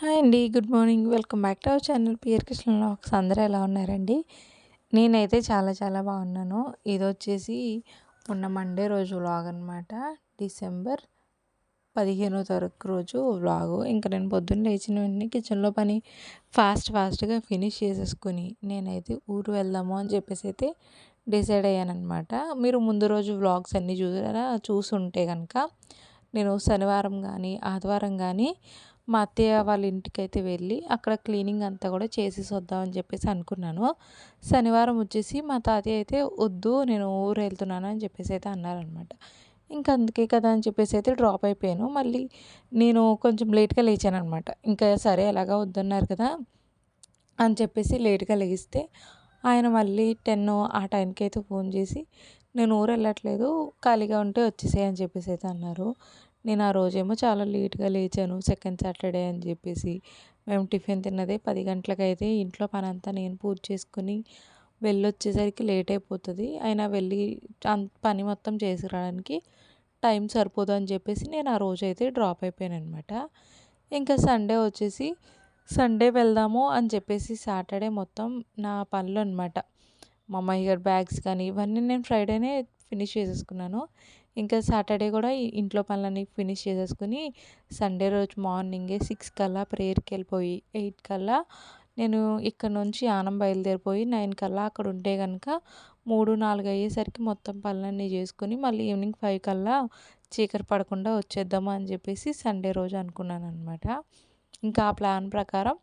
Hi అండి good morning. Welcome back to our channel. Pear Krishna vlogs అందరూ ఎలా ఉన్నారండి? నేనైతే చాలా చాలా బాగున్నాను. ఇది వచ్చేసి మొన్న మండే రోజు వ్లాగ్ అనమాట డిసెంబర్ పదిహేనో తారీఖు రోజు వ్లాగు ఇంకా నేను పొద్దున్న లేచిన వెంటనే కిచెన్లో పని ఫాస్ట్ ఫాస్ట్గా ఫినిష్ చేసేసుకుని నేనైతే ఊరు వెళ్దాము అని చెప్పేసి అయితే డిసైడ్ అయ్యానమాట మీరు ముందు రోజు వ్లాగ్స్ అన్నీ చూసారా? చూసుంటే కనుక నేను శనివారం కానీ ఆదివారం కానీ మా అత్తయ్య వాళ్ళ ఇంటికి అయితే వెళ్ళి అక్కడ క్లీనింగ్ అంతా కూడా చేసేసి వద్దామని చెప్పేసి అనుకున్నాను. శనివారం వచ్చేసి మా తాతయ్య అయితే వద్దు నేను ఊరు వెళ్తున్నాను అని చెప్పేసి అయితే అన్నారనమాట. ఇంకా అందుకే కదా అని చెప్పేసి అయితే డ్రాప్ అయిపోయాను. మళ్ళీ నేను కొంచెం లేట్గా లేచాను అనమాట ఇంకా సరే ఎలాగా వద్దన్నారు కదా అని చెప్పేసి లేట్గా లెగిస్తే ఆయన మళ్ళీ టెన్ ఆ టైంకి అయితే ఫోన్ చేసి నేను ఊరు వెళ్ళట్లేదు ఖాళీగా ఉంటే వచ్చేసేయ్ అని చెప్పేసి అయితే అన్నారు. నేను ఆ రోజేమో చాలా లేట్గా లేచాను సెకండ్ సాటర్డే అని చెప్పేసి. మేము టిఫిన్ తిన్నదే పది గంటలకైతే ఇంట్లో పని అంతా నేను పూజ చేసుకుని వెళ్ళొచ్చేసరికి లేట్ అయిపోతుంది. అయినా వెళ్ళి పని మొత్తం చేసి రావడానికి టైం సరిపోదు అని చెప్పేసి నేను ఆ రోజు అయితే డ్రాప్ అయిపోయాను అనమాట ఇంకా సండే వచ్చేసి సండే వెళ్దాము అని చెప్పేసి సాటర్డే మొత్తం నా పనులు అనమాట మా అమ్మాయి గారి బ్యాగ్స్ కానీ ఇవన్నీ నేను ఫ్రైడేనే ఫినిష్ చేసేసుకున్నాను. ఇంకా సాటర్డే కూడా ఇంట్లో పనులన్నీ ఫినిష్ చేసేసుకుని సండే రోజు మార్నింగే సిక్స్ కల్లా ప్రేయర్కి వెళ్ళిపోయి ఎయిట్ కల్లా నేను ఇక్కడ నుంచి ఆనం బయలుదేరిపోయి నైన్ కల్లా అక్కడ ఉంటే కనుక మూడు నాలుగు అయ్యేసరికి మొత్తం పనులన్నీ చేసుకొని మళ్ళీ ఈవినింగ్ ఫైవ్ కల్లా చీకటి పడకుండా వచ్చేద్దాము అని చెప్పేసి సండే రోజు అనుకున్నాను అనమాట ఇంకా ఆ ప్లాన్ ప్రకారం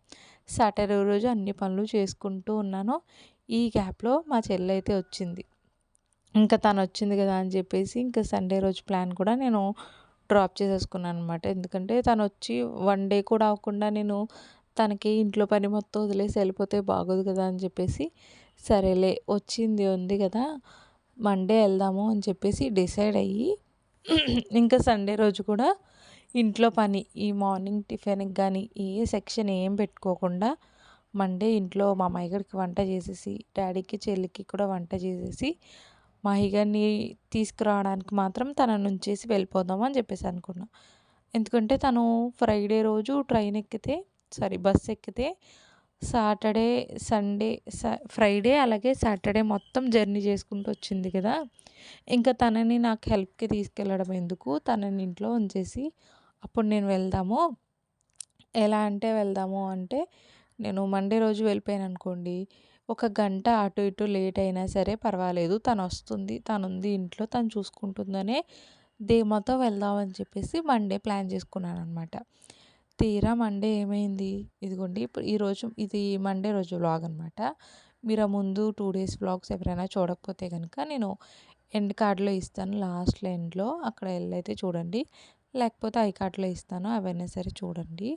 సాటర్డే రోజు అన్ని పనులు చేసుకుంటూ ఉన్నాను. ఈ గ్యాప్లో మా చెల్లి అయితే వచ్చింది. ఇంకా తను వచ్చింది కదా అని చెప్పేసి ఇంకా సండే రోజు ప్లాన్ కూడా నేను డ్రాప్ చేసేసుకున్నాను అనమాట ఎందుకంటే తను వచ్చి వన్ డే కూడా అవ్వకుండా నేను తనకి ఇంట్లో పని మొత్తం వదిలేసి వెళ్ళిపోతే బాగోదు కదా అని చెప్పేసి సరేలే వచ్చింది ఉంది కదా మండే వెళ్దాము అని చెప్పేసి డిసైడ్ అయ్యి ఇంకా సండే రోజు కూడా ఇంట్లో పని ఈ మార్నింగ్ టిఫిన్కి కానీ ఏ సెక్షన్ ఏం పెట్టుకోకుండా మండే ఇంట్లో మా అమ్మాయి వంట చేసేసి డాడీకి చెల్లికి కూడా వంట చేసేసి మాహిగారిని తీసుకురావడానికి మాత్రం తనను ఉంచేసి వెళ్ళిపోదాం అని చెప్పేసి అనుకున్నా. ఎందుకంటే తను ఫ్రైడే రోజు ట్రైన్ ఎక్కితే సారీ బస్ ఎక్కితే సాటర్డే సండే ఫ్రైడే అలాగే సాటర్డే మొత్తం జర్నీ చేసుకుంటూ వచ్చింది కదా. ఇంకా తనని నాకు హెల్ప్కి తీసుకెళ్ళడం ఎందుకు? తనని ఇంట్లో ఉంచేసి అప్పుడు నేను వెళ్దాము. ఎలా అంటే వెళ్దాము అంటే నేను మండే రోజు వెళ్ళిపోయాను అనుకోండి ఒక గంట అటు ఇటు లేట్ అయినా సరే పర్వాలేదు. తను వస్తుంది తను ఉంది ఇంట్లో తను చూసుకుంటుందనే ధీమాతో వెళ్దామని చెప్పేసి మండే ప్లాన్ చేసుకున్నాను అనమాట తీరా మండే ఏమైంది? ఇదిగోండి ఇప్పుడు ఈరోజు ఇది మండే రోజు వ్లాగ్ అనమాట మీరు ముందు టూ డేస్ వ్లాగ్స్ ఎవరైనా చూడకపోతే కనుక నేను ఎండ్ కార్డ్లో ఇస్తాను లాస్ట్లో ఎండ్లో. అక్కడ వెళ్ళైతే చూడండి. లేకపోతే ఐ కార్డ్లో ఇస్తాను అవైనా సరే చూడండి.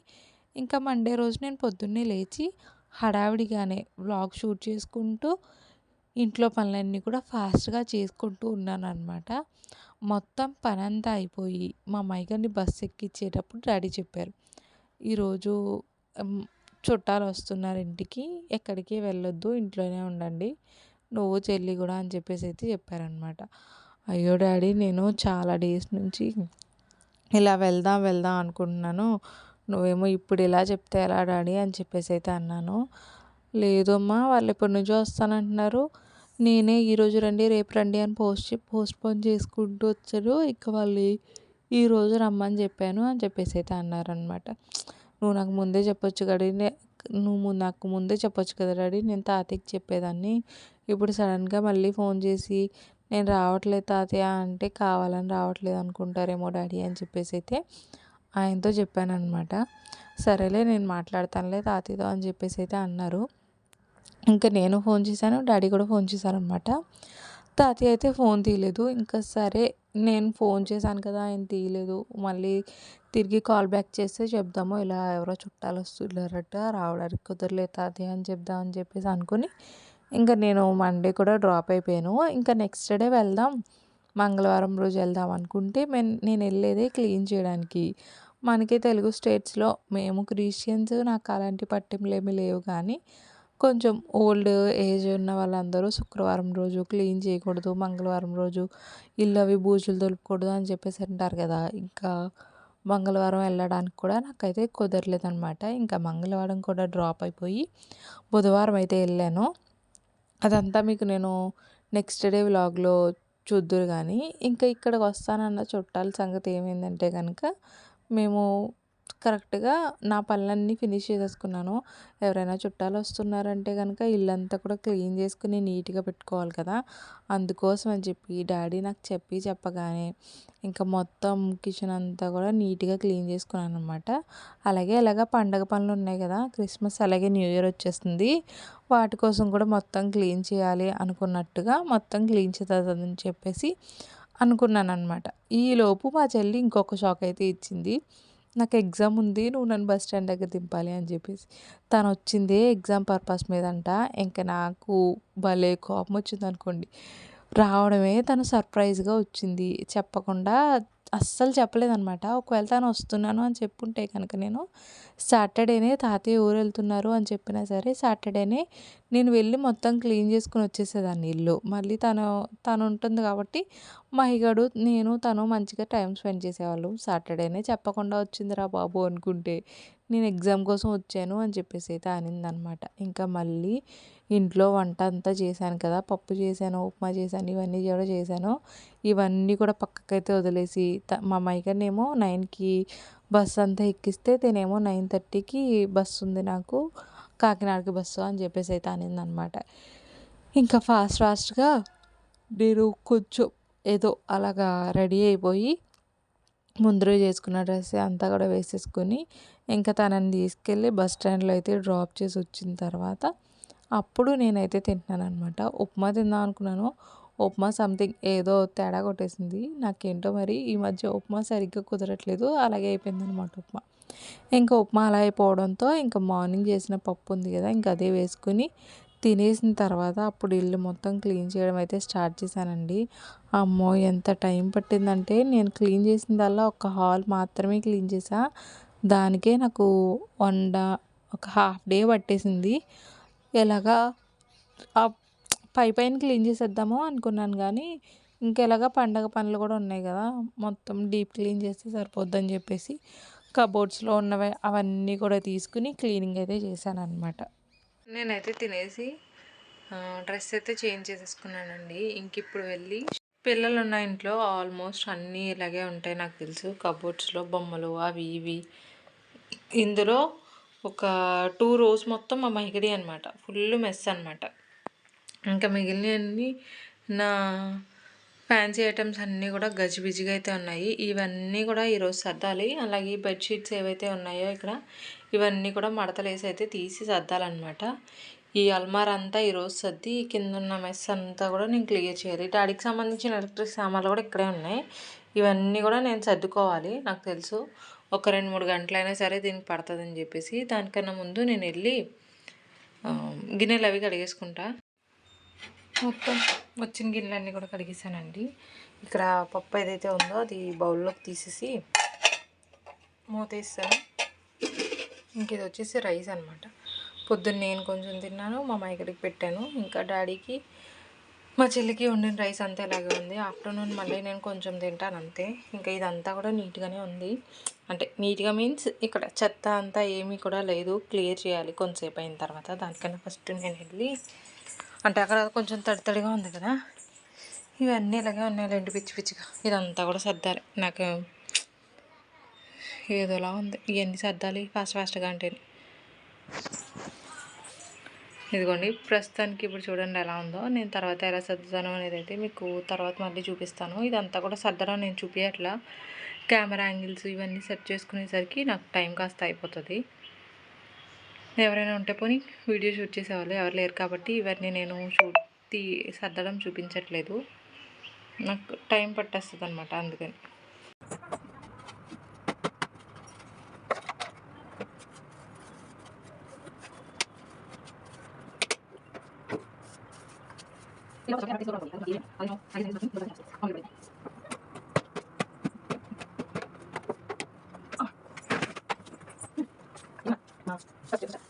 ఇంకా మండే రోజు నేను పొద్దున్నే లేచి హడావిడిగానే వ్లాగ్ షూట్ చేసుకుంటూ ఇంట్లో పనులన్నీ కూడా ఫాస్ట్గా చేసుకుంటూ ఉన్నాను అనమాట మొత్తం పని అంతా అయిపోయి మా మైగర్ని బస్సు ఎక్కించేటప్పుడు డాడీ చెప్పారు ఈరోజు చుట్టాలు వస్తున్నారు ఇంటికి ఎక్కడికి వెళ్ళొద్దు ఇంట్లోనే ఉండండి నువ్వు చెల్లి కూడా అని చెప్పేసి అయితే చెప్పారనమాట అయ్యో డాడీ నేను చాలా డేస్ నుంచి ఇలా వెళ్దాం వెళ్దాం అనుకుంటున్నాను నువ్వేమో ఇప్పుడు ఇలా చెప్తే ఎలా డాడీ అని చెప్పేసి అయితే అన్నాను. లేదమ్మా వాళ్ళు ఎప్పటి నుంచో వస్తానంటున్నారు. నేనే ఈరోజు రండి రేపు రండి అని పోస్ట్ పోస్ట్ పోన్ చేసుకుంటూ వచ్చారు. ఇక వాళ్ళు ఈరోజు రమ్మని చెప్పాను అని చెప్పేసి అయితే అన్నారనమాట నువ్వు నాకు ముందే చెప్పొచ్చు డాడీ నువ్వు నాకు ముందే చెప్పొచ్చు కదా డాడీ నేను తాతయ్యకి చెప్పేదాన్ని. ఇప్పుడు సడన్గా మళ్ళీ ఫోన్ చేసి నేను రావట్లేదు తాతయ్య అంటే కావాలని రావట్లేదు అనుకుంటారేమో డాడీ అని చెప్పేసి అయితే ఆయనతో చెప్పానమాట సరేలే నేను మాట్లాడతానులే తాతయ్యతో అని చెప్పేసి అయితే అన్నారు. ఇంకా నేను ఫోన్ చేశాను డాడీ కూడా ఫోన్ చేశారనమాట తాతయ్య అయితే ఫోన్ తీయలేదు. ఇంకా సరే నేను ఫోన్ చేశాను కదా ఆయన తీయలేదు. మళ్ళీ తిరిగి కాల్ బ్యాక్ చేస్తే చెప్దాము ఇలా ఎవరో చుట్టాలు వస్తున్నారట రావడానికి కుదరలేదు తాతయ్య అని చెప్దామని చెప్పేసి అనుకుని ఇంకా నేను మండే కూడా డ్రాప్ అయిపోయాను. ఇంకా నెక్స్ట్ డే వెళ్దాం మంగళవారం రోజు వెళ్దాం అనుకుంటే నేను వెళ్ళేదే క్లీన్ చేయడానికి. మనకి తెలుగు స్టేట్స్లో మేము క్రిస్టియన్స్ నాకు అలాంటి పట్టింపులేమీ లేవు కానీ కొంచెం ఓల్డ్ ఏజ్ ఉన్న వాళ్ళందరూ శుక్రవారం రోజు క్లీన్ చేయకూడదు మంగళవారం రోజు ఇల్లు అవి బూజులు తొలుపుకూడదు అని చెప్పేసి అంటారు కదా. ఇంకా మంగళవారం వెళ్ళడానికి కూడా నాకైతే కుదరలేదనమాట ఇంకా మంగళవారం కూడా డ్రాప్ అయిపోయి బుధవారం అయితే వెళ్ళాను. అదంతా మీకు నేను నెక్స్ట్ డే వ్లాగ్లో చూద్దురు కానీ ఇంకా ఇక్కడికి వస్తానన్న చుట్టాల సంగతి ఏమైందంటే కనుక మేము కరెక్ట్గా నా పనులన్నీ ఫినిష్ చేసేసుకున్నాను. ఎవరైనా చుట్టాలు వస్తున్నారంటే కనుక ఇల్లంతా కూడా క్లీన్ చేసుకుని నీట్గా పెట్టుకోవాలి కదా. అందుకోసం అని చెప్పి డాడీ నాకు చెప్పి చెప్పగానే ఇంకా మొత్తం కిచెన్ అంతా కూడా నీట్గా క్లీన్ చేసుకున్నాను అనమాట అలాగే ఇలాగ పండగ పనులు ఉన్నాయి కదా క్రిస్మస్ అలాగే న్యూ ఇయర్ వచ్చేస్తుంది. వాటి కోసం కూడా మొత్తం క్లీన్ చేయాలి అనుకున్నట్టుగా మొత్తం క్లీన్ చేస్తుందని చెప్పేసి అనుకున్నాను అనమాట ఈలోపు మా చెల్లి ఇంకొక షాక్ అయితే ఇచ్చింది. నాకు ఎగ్జామ్ ఉంది నువ్వు నన్ను బస్ స్టాండ్ దగ్గర దింపాలి అని చెప్పేసి. తను వచ్చిందే ఎగ్జామ్ పర్పస్ మీద అంట ఇంకా నాకు భలే కోపం వచ్చింది అనుకోండి. రావడమే తను సర్ప్రైజ్గా వచ్చింది. చెప్పకుండా అస్సలు చెప్పలేదనమాట ఒకవేళ తను వస్తున్నాను అని చెప్పుంటే కనుక నేను సాటర్డేనే తాతయ్య ఊరు వెళ్తున్నారు అని చెప్పినా సరే సాటర్డేనే నేను వెళ్ళి మొత్తం క్లీన్ చేసుకుని వచ్చేసేదాన్ని ఇల్లు మళ్ళీ తను తను ఉంటుంది కాబట్టి మహిగడు నేను తను మంచిగా టైం స్పెండ్ చేసేవాళ్ళు. సాటర్డేనే చెప్పకుండా వచ్చిందిరా బాబు అనుకుంటే నేను ఎగ్జామ్ కోసం వచ్చాను అని చెప్పేసి అయితే అనిందనమాట. ఇంకా మళ్ళీ ఇంట్లో వంట అంతా చేశాను కదా పప్పు చేశాను ఉప్మా చేశాను ఇవన్నీ కూడా చేశాను. ఇవన్నీ కూడా పక్కకైతే వదిలేసి త మా మైకనేమో నైన్కి బస్ అంతా ఎక్కిస్తే తనేమో నైన్ థర్టీకి బస్సు ఉంది నాకు. కాకినాడకి బస్సు అని చెప్పేసి అయితే అనిందనమాట. ఇంకా ఫాస్ట్ ఫాస్ట్గా నేను కొంచెం ఏదో అలాగా రెడీ అయిపోయి ముందర చేసుకున్న డ్రెస్ అంతా కూడా వేసేసుకొని ఇంకా తనని తీసుకెళ్ళి బస్ స్టాండ్లో అయితే డ్రాప్ చేసి వచ్చిన తర్వాత అప్పుడు నేనైతే తింటున్నాను అనమాట ఉప్మా తిందాం అనుకున్నాను. ఉప్మా సంథింగ్ ఏదో తేడా కొట్టేసింది. నాకేంటో మరి ఈ మధ్య ఉప్మా సరిగ్గా కుదరట్లేదు. అలాగే అయిపోయింది అనమాట ఉప్మా. ఇంకా ఉప్మా అలా అయిపోవడంతో ఇంకా మార్నింగ్ చేసిన పప్పు ఉంది కదా ఇంకా అదే వేసుకుని తినేసిన తర్వాత అప్పుడు ఇల్లు మొత్తం క్లీన్ చేయడం అయితే స్టార్ట్ చేశానండి. అమ్మో ఎంత టైం పట్టిందంటే నేను క్లీన్ చేసిందల్లా ఒక హాల్ మాత్రమే క్లీన్ చేసా. దానికే నాకు వన్ ఒక హాఫ్ డే పట్టేసింది. ఎలాగా పై పైన క్లీన్ చేసేద్దామో అనుకున్నాను కానీ ఇంకెలాగా పండగ పనులు కూడా ఉన్నాయి కదా మొత్తం డీప్ క్లీన్ చేస్తే సరిపోద్దని చెప్పేసి కబోర్డ్స్లో ఉన్నవి అవన్నీ కూడా తీసుకుని క్లీనింగ్ అయితే చేశాను అనమాట నేనైతే తినేసి డ్రెస్ అయితే చేంజ్ చేసేసుకున్నానండి. ఇంక ఇప్పుడు వెళ్ళి పిల్లలు ఉన్న ఇంట్లో ఆల్మోస్ట్ అన్నీ ఇలాగే ఉంటాయి నాకు తెలుసు. కబోర్డ్స్లో బొమ్మలు అవి ఇవి. ఇందులో ఒక టూ రోస్ మొత్తం మా మహిగడి అనమాట ఫుల్ మెస్ అనమాట ఇంకా మిగిలినవన్నీ నా ఫ్యాన్సీ ఐటమ్స్ అన్నీ కూడా గజిబిజిగా అయితే ఉన్నాయి. ఇవన్నీ కూడా ఈరోజు సర్దాలి. అలాగే బెడ్షీట్స్ ఏవైతే ఉన్నాయో ఇక్కడ ఇవన్నీ కూడా మడతలు వేసి అయితే తీసి సర్దాలన్నమాట. ఈ అల్మార్ అంతా ఈరోజు సర్ది కింద ఉన్న మెస్ అంతా కూడా నేను క్లియర్ చేయాలి. డాడీకి సంబంధించిన ఎలక్ట్రిక్ సామాన్లు కూడా ఇక్కడే ఉన్నాయి. ఇవన్నీ కూడా నేను సర్దుకోవాలి నాకు తెలుసు. ఒక రెండు మూడు గంటలైనా సరే దీనికి పడుతుందని చెప్పేసి దానికన్నా ముందు నేను వెళ్ళి గిన్నెలు అవి కడిగేసుకుంటా. మొత్తం వచ్చిన గిన్నెలన్నీ కూడా కడిగేసానండి. ఇక్కడ పప్పు ఏదైతే ఉందో అది బౌల్లోకి తీసేసి మూతేస్తాను ఇంక ఇది వచ్చేసి రైస్ అనమాట పొద్దున్న నేను కొంచెం తిన్నాను మా మైకడికి పెట్టాను. ఇంకా డాడీకి మా చెల్లికి వండిన రైస్ అంతా ఇలాగే ఉంది. ఆఫ్టర్నూన్ మళ్ళీ నేను కొంచెం తింటాను అంతే. ఇంకా ఇదంతా కూడా నీట్గానే ఉంది. అంటే నీట్గా మీన్స్ ఇక్కడ చెత్త అంతా ఏమీ కూడా లేదు. క్లియర్ చేయాలి కొంతసేపు అయిన తర్వాత. దానికన్నా ఫస్ట్ నేను వెళ్ళి అంటే అక్కడ కొంచెం తడి తడిగా ఉంది కదా. ఇవన్నీ ఇలాగే ఉన్నాయి రెండు పిచ్చి పిచ్చిగా. ఇదంతా కూడా సర్దాలి. నాకు ఏదోలా ఉంది. ఇవన్నీ సర్దాలి ఫాస్ట్ ఫాస్ట్గా అంటే. ఇదిగోండి ప్రస్తుతానికి ఇప్పుడు చూడండి ఎలా ఉందో. నేను తర్వాత ఎలా సర్దుతాను అనేది అయితే మీకు తర్వాత మళ్ళీ చూపిస్తాను. ఇదంతా కూడా సర్దడం నేను చూపించట్లా కెమెరా యాంగిల్స్ ఇవన్నీ సెట్ చేసుకునేసరికి నాకు టైం కాస్త అయిపోతుంది. ఎవరైనా ఉంటే పోనీ వీడియో షూట్ చేసేవాళ్ళు ఎవరు లేరు కాబట్టి ఇవన్నీ నేను షూట్ తీ సర్దడం చూపించట్లేదు నాకు టైం పట్టేస్తుంది అనమాట అందుకని Thank.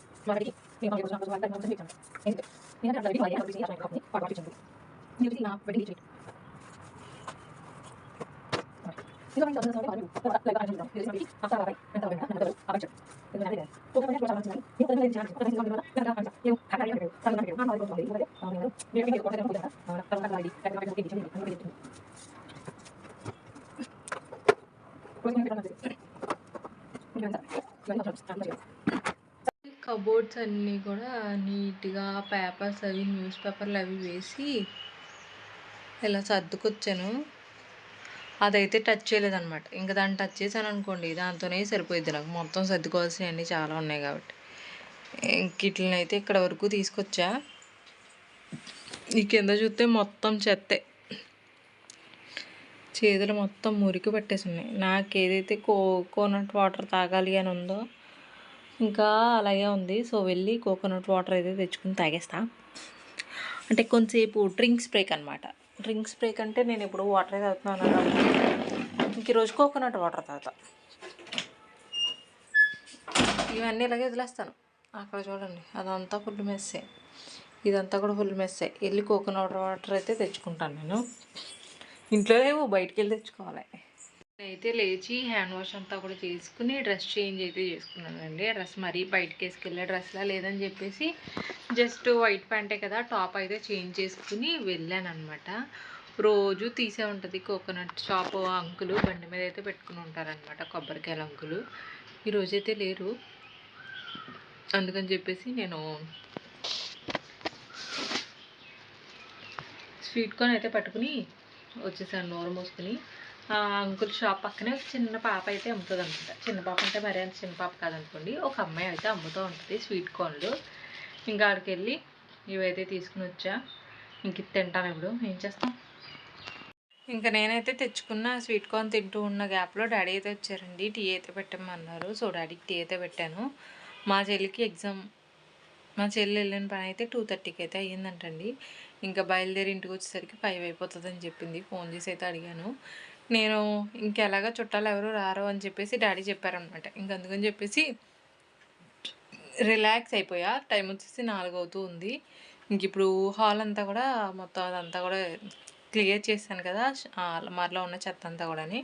Terima kasih. కబోర్డ్స్ అన్నీ కూడా నీట్‌గా పేపర్స్ అవి న్యూస్ పేపర్‌లు అవి వేసి ఇలా సర్దుకొచ్చాను. అదైతే టచ్ చేయలేదనమాట. ఇంకా దాన్ని టచ్ చేశాననుకోండి దాంతోనే సరిపోయింది నాకు. మొత్తం సర్దుకోవాల్సినవన్నీ చాలా ఉన్నాయి కాబట్టి. ఇంక ఇక్కడ వరకు తీసుకొచ్చా. ఈ కింద చూస్తే మొత్తం చెత్తే. చేతులు మొత్తం మురికి పట్టేసినాయి నాకు ఏదైతే కోకోనట్ వాటర్ తాగాలి అని ఉందో ఇంకా అలాగే ఉంది. సో, వెళ్ళి కోకోనట్ వాటర్ అయితే తెచ్చుకొని తాగేస్తా. అంటే కొంతసేపు డ్రింక్స్ బ్రేక్ అనమాట. డ్రింక్స్ బ్రేక్ అంటే నేను ఇప్పుడు వాటరే తాగుతున్నాను ఇంక ఈరోజు కోకోనట్ వాటర్ తాగుతా. ఇవన్నీ ఇలాగే వదిలేస్తాను. అక్కడ చూడండి అదంతా ఫుల్ మెస్సే. ఇదంతా కూడా ఫుల్ మెస్సే. వెళ్ళి కోకోనట్ వాటర్ అయితే తెచ్చుకుంటాను నేను. ఇంట్లో లేవు బయటికెళ్ళి తెచ్చుకోవాలి. అయితే లేచి హ్యాండ్ వాష్ అంతా కూడా చేసుకుని డ్రెస్ చేంజ్ అయితే చేసుకున్నానండి. డ్రెస్ మరీ బయటకేసుకెళ్ళే డ్రెస్‌లా లేదని చెప్పేసి జస్ట్ వైట్ ప్యాంటే కదా టాప్ అయితే చేంజ్ చేసుకుని వెళ్ళాను అనమాట రోజు తీసే ఉంటుంది కోకోనట్ షాప్ అంకులు బండి మీద అయితే పెట్టుకుని ఉంటారనమాట కొబ్బరికాయల అంకులు. ఈరోజైతే లేరు. అందుకని చెప్పేసి నేను స్వీట్ కార్న్ అయితే పట్టుకుని వచ్చేసాను నోరు మూసుకొని. అంకుల్ షాప్ పక్కనే ఒక చిన్న పాప అయితే అమ్ముతుంది అనమాట చిన్న పాప అంటే మరీ అంత చిన్న పాప కాదనుకోండి. ఒక అమ్మాయి అయితే అమ్ముతూ ఉంటుంది స్వీట్ కార్న్‌లు. ఇంకా ఆడికెళ్ళి ఇవైతే తీసుకుని వచ్చా. ఇంక ఇది తింటాను ఇప్పుడు. ఏం చేస్తాం. ఇంకా నేనైతే తెచ్చుకున్న స్వీట్ కార్న్ తింటూ ఉన్న గ్యాప్‌లో డాడీ అయితే వచ్చారండి. టీ అయితే పెట్టమన్నారు. సో, డాడీకి టీ అయితే పెట్టాను. మా చెల్లికి ఎగ్జామ్ మా చెల్లి వెళ్ళిన పని అయితే 2:30కి అయితే అయ్యిందంటండి. ఇంకా బయలుదేరి ఇంటికి వచ్చేసరికి ఫైవ్ అయిపోతుందని చెప్పింది. ఫోన్ చేసి అయితే అడిగాను. నేను ఇంకెలాగా చుట్టాలు ఎవరు రారు అని చెప్పేసి డాడీ చెప్పారనమాట. ఇంక అందుకని చెప్పేసి రిలాక్స్ అయిపోయా. టైం వచ్చేసి నాలుగు అవుతూ ఉంది. ఇంక ఇప్పుడు హాల్ అంతా కూడా మొత్తం అదంతా కూడా క్లియర్ చేశాను కదా! అలమార్లో ఉన్న చెత్త అంతా కూడాని.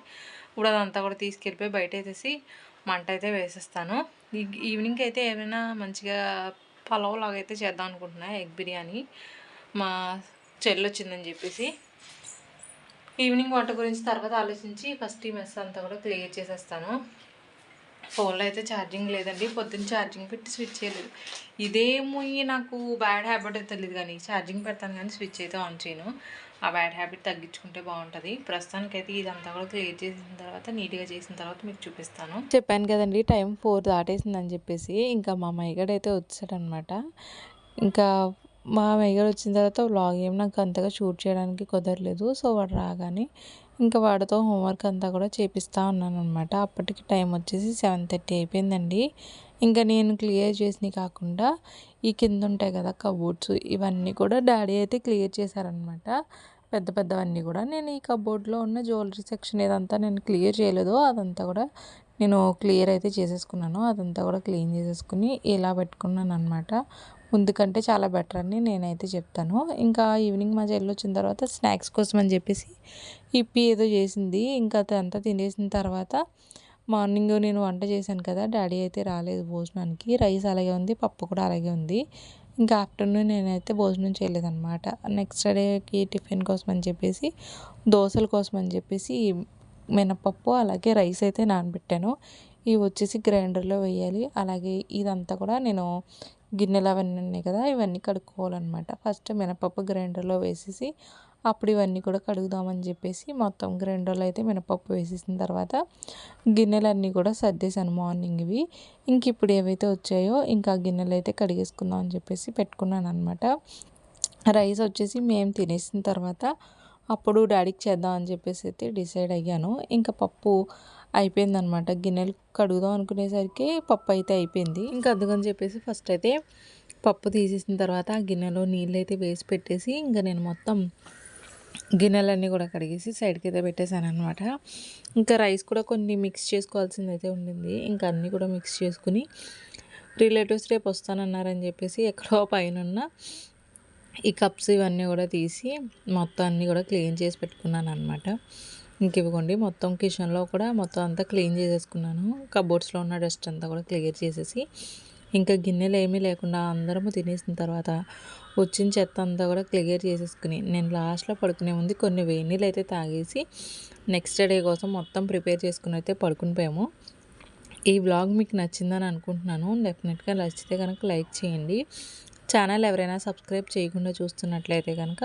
ఇప్పుడు అదంతా కూడా తీసుకెళ్ళిపోయి బయట వేసేసి మంట అయితే వేసేస్తాను. ఈ ఈవినింగ్‌కి అయితే ఏమైనా మంచిగా పలావ్ లాగా అయితే చేద్దాం అనుకుంటున్నా. ఎగ్ బిర్యానీ. మా చెల్లొచ్చిందని చెప్పేసి. ఈవినింగ్ వంట గురించి తర్వాత ఆలోచించి ఫస్ట్ ఈ మెస్ అంతా కూడా క్లియర్ చేసేస్తాను. ఫోన్‌లో అయితే ఛార్జింగ్ లేదండి. పొద్దున్న ఛార్జింగ్ పెట్టి స్విచ్ చేయలేదు. ఇదేమో నాకు బ్యాడ్ హ్యాబిటో తెలీదు కానీ ఛార్జింగ్ పెడతాను కానీ స్విచ్ అయితే ఆన్ చేయను. ఆ బ్యాడ్ హ్యాబిట్ తగ్గించుకుంటే బాగుంటుంది ప్రస్తుతానికైతే ఇదంతా కూడా క్లియర్ చేసిన తర్వాత నీట్‌గా చేసిన తర్వాత మీకు చూపిస్తాను. చెప్పాను కదండీ టైం ఫోర్ దాటేసిందని చెప్పేసి. ఇంకా మా మైగడైతే వచ్చాడనమాట. ఇంకా మా మైగడు వచ్చిన తర్వాత వ్లాగ్ ఏం నాకు అంతగా షూట్ చేయడానికి కుదరలేదు. సో, వాడు రాగానే ఇంకా వాడితో హోంవర్క్ అంతా కూడా చేపిస్తూ ఉన్నాను అనమాట అప్పటికి టైం వచ్చేసి 7:30 అయిపోయిందండి. ఇంకా నేను క్లియర్ చేసినవి కాకుండా ఈ కింద ఉంటాయి కదా కబోర్డ్స్ ఇవన్నీ కూడా డాడీ అయితే క్లియర్ చేశారనమాట. పెద్ద పెద్దవన్నీ కూడా. నేను ఈ కబోర్డ్‌లో ఉన్న జ్యువెలరీ సెక్షన్ ఏదంతా నేను క్లియర్ చేయలేదు అదంతా కూడా నేను క్లియర్ అయితే చేసేసుకున్నాను. అదంతా కూడా క్లీన్ చేసేసుకుని ఇలా పెట్టుకున్నాను అనమాట కంటే చాలా బెటర్ అని నేనైతే చెప్తాను. ఇంకా ఈవినింగ్ మా చెల్లొచ్చిన తర్వాత స్నాక్స్ కోసం అని చెప్పేసి ఇప్పి ఏదో చేసింది. ఇంకా అదంతా తినేసిన తర్వాత మార్నింగ్ నేను వంట చేశాను కదా! డాడీ అయితే రాలేదు భోజనానికి. రైస్ అలాగే ఉంది. పప్పు కూడా అలాగే ఉంది. ఇంకా ఆఫ్టర్‌నూన్ నేనైతే భోజనం చేయలేదన్నమాట నెక్స్ట్ డేకి టిఫిన్ కోసం అని చెప్పేసి దోసల కోసం అని చెప్పేసి మినపప్పు అలాగే రైస్ అయితే నానబెట్టాను. ఇవి వచ్చేసి గ్రైండర్‌లో వేయాలి. అలాగే ఇదంతా కూడా నేను గిన్నెలు అవన్నీ ఉన్నాయి కదా! ఇవన్నీ కడుక్కోవాలనమాట. ఫస్ట్ మినపప్పు గ్రైండర్‌లో వేసేసి అప్పుడు ఇవన్నీ కూడా కడుగుదామని చెప్పేసి మొత్తం గ్రైండర్‌లో అయితే మినపప్పు వేసేసిన తర్వాత గిన్నెలన్నీ కూడా సర్దేశాను మార్నింగ్‌వి. ఇంక ఇప్పుడు ఏవైతే వచ్చాయో ఇంకా గిన్నెలు అయితే కడిగేసుకుందాం అని చెప్పేసి పెట్టుకున్నాననమాట. రైస్ వచ్చేసి మేము తినేసిన తర్వాత అప్పుడు డాడీకి చేద్దాం అని చెప్పేసి అయితే డిసైడ్ అయ్యాను. ఇంకా పప్పు అయిపోయిందనమాట. గిన్నెలు కడుగుదాం అనుకునేసరికి పప్పు అయితే అయిపోయింది. ఇంకా అందుకని చెప్పేసి ఫస్ట్ అయితే పప్పు తీసేసిన తర్వాత ఆ గిన్నెలో నీళ్ళు అయితే వేసి పెట్టేసి ఇంకా నేను మొత్తం గిన్నెలన్నీ కూడా కడిగేసి సైడ్‌కి అయితే పెట్టేశాననమాట. ఇంకా రైస్ కూడా కొన్ని మిక్స్ చేసుకోవాల్సింది అయితే ఉండింది. ఇంకా అన్నీ కూడా మిక్స్ చేసుకుని రిలేటివ్స్ రేపు వస్తానన్నారని చెప్పేసి ఎక్కడో పైనున్న ఈ కప్స్ ఇవన్నీ కూడా తీసి మొత్తం అన్నీ కూడా క్లీన్ చేసి పెట్టుకున్నాను అనమాట ఇంక ఇవ్వండి మొత్తం కిచెన్లో కూడా మొత్తం అంతా క్లీన్ చేసేసుకున్నాను. కబోర్డ్స్లో ఉన్న డస్ట్ అంతా కూడా క్లియర్ చేసేసి ఇంకా గిన్నెలు ఏమీ లేకుండా అందరము తినేసిన తర్వాత వచ్చిన చెత్త అంతా కూడా క్లియర్ చేసేసుకుని నేను లాస్ట్లో పడుకునే ముందు కొన్ని వేడి నీళ్ళు అయితే తాగేసి నెక్స్ట్ డే కోసం మొత్తం ప్రిపేర్ చేసుకుని అయితే పడుకుని పోయాము ఈ వ్లాగ్ మీకు నచ్చిందని అనుకుంటున్నాను. డెఫినెట్గా నచ్చితే కనుక లైక్ చేయండి. ఛానల్ ఎవరైనా సబ్స్క్రైబ్ చేయకుండా చూస్తున్నట్లయితే కనుక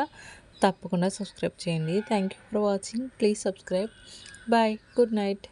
తప్పకుండా సబ్స్క్రైబ్ చేయండి. Thank you for watching please subscribe bye good night